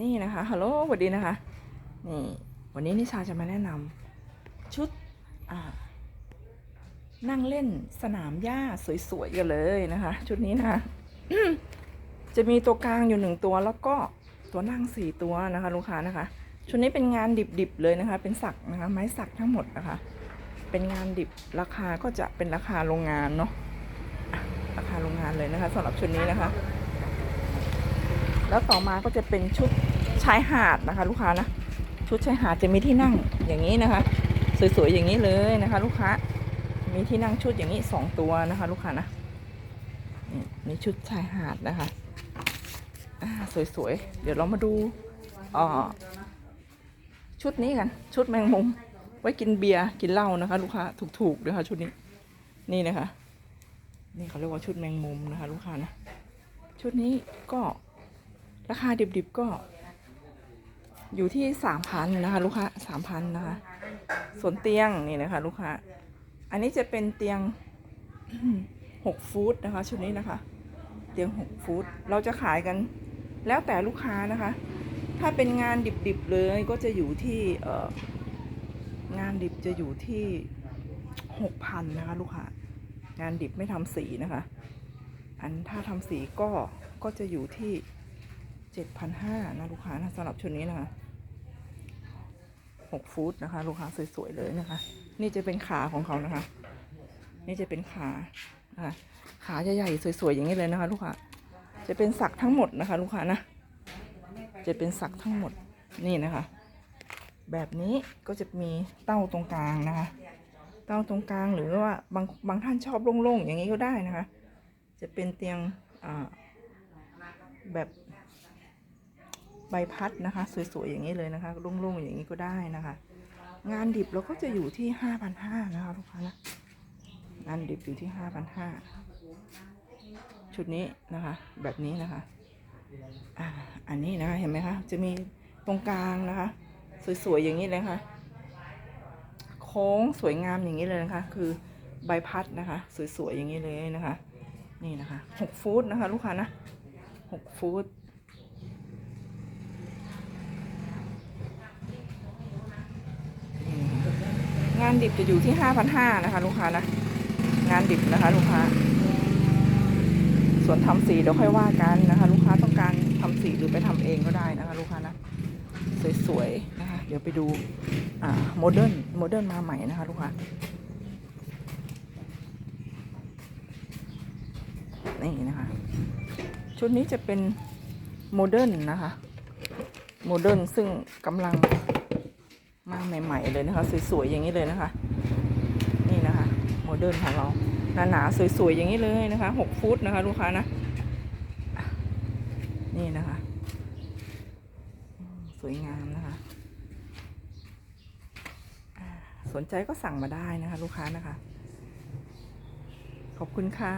นี่นะคะฮัลโหลสวัสดีนะคะนี่วันนี้นิชาจะมาแนะนำชุดนั่งเล่นสนามหญ้าสวยๆกันเลยนะคะ ชุดนี้นะคะจะมีตัวกลางอยู่หนึ่งตัวแล้วก็ตัวนั่งสี่ตัวนะคะ ลูกค้านะคะ ชุดนี้เป็นงานดิบๆเลยนะคะ เป็นสักนะคะ ไม้สักทั้งหมดนะคะ เป็นงานดิบราคาก็จะเป็นราคาโรงงานเนาะ ราคาโรงงานเลยนะคะสำหรับชุดนี้นะคะ แล้วต่อมาก็จะเป็นชุดชายหาดนะคะ ลูกค้านะชุดชายหาดจะมีที่นั่งอย่างนี้นะคะ สวยๆอย่างนี้เลยนะคะ ลูกค้า มีที่นั่งชุดอย่างนี้สองตัวนะคะ ลูกค้านะนี่ชุดชายหาดนะคะสวยๆ เดี๋ยวเรามาดูอ่อชุดนี้กัน ชุดแมงมุม ไว้กินเบียร์กินเหล้านะคะ ลูกค้าถูกๆด้วยค่ะชุดนี้นี่นะคะ นี่เขาเรียกว่าชุดแมงมุมนะคะ ลูกค้านะชุดนี้ก็ราคาดิบๆก็ อยู่ที่สามพันนะคะ ลูกค้าสามพันนะคะ ส่วนเตียงนี่นะคะ ลูกค้า อันนี้จะเป็นเตียงหกฟุตนะคะ ชุดนี้นะคะ เตียงหกฟุตเราจะขายกัน แล้วแต่ลูกค้านะคะ ถ้าเป็นงานดิบๆเลยก็จะอยู่ที่เอองานดิบจะอยู่ที่หกพันนะคะ ลูกค้า งานดิบไม่ทำสีนะคะ อันถ้าทำสีก็ก็จะอยู่ที่เจ็ดพันห้านะลูกค้านะสำหรับชุดนี้นะคะหกฟุตนะคะ ลูกค้าสวยๆเลยนะคะ นี่จะเป็นขาของเขานะคะ นี่จะเป็นขานะคะขาใหญ่ๆสวยๆอย่างนี้เลยนะคะ ลูกค้าจะเป็นสักทั้งหมดนะคะ ลูกค้านะจะเป็นสักทั้งหมดนี่นะคะ แบบนี้ก็จะมีเต้าตรงกลางนะคะ เตาตรงกลางหรือว่าบางบางท่านชอบโล่งๆอย่างนี้ก็ได้นะคะ จะเป็นเตียงแบบใบพัดนะคะ สวยๆอย่างนี้เลยนะคะโล่งๆอย่างนี้ก็ได้นะคะ งานดิบเราก็จะอยู่ที่ห้าพันห้านะคะลูกค้านะงานดิบอยู่ที่ห้าพันห้าชุดนี้นะคะแบบนี้นะคะอ่าอันนี้นะคะเห็นไหมคะจะมีตรงกลางนะคะ สวยๆอย่างนี้เลยค่ะ โค้งสวยงามอย่างนี้เลยนะคะ คือใบพัดนะคะ สวยๆอย่างนี้เลยนะคะ นี่นะคะหกฟุตนะคะ ลูกค้านะหกฟุตงานดิบจะอยู่ที่ห้าพันห้านะคะ ลูกค้านะงานดิบนะคะ ลูกค้า ส่วนทำสีเดี๋ยวค่อยว่ากันนะคะ ลูกค้าต้องการทำสีหรือไปทำเองก็ได้นะคะ ลูกค้านะสวยๆ เดี๋ยวไปดูโมเดิร์นโมเดิร์นมาใหม่นะคะลูกค้านี่นะคะ ชุดนี้จะเป็นโมเดิร์นนะคะโมเดิร์นซึ่งกำลังมาใหม่ๆเลยนะคะ สวยๆอย่างนี้เลยนะคะ นี่นะคะโมเดิร์นของเราหนาๆสวยๆอย่างนี้เลยนะคะหกฟุตนะคะ ลูกค้านะนี่นะคะ สวยงามนะคะอ่า สนใจก็สั่งมาได้นะคะ ลูกค้านะคะ ขอบคุณค่ะ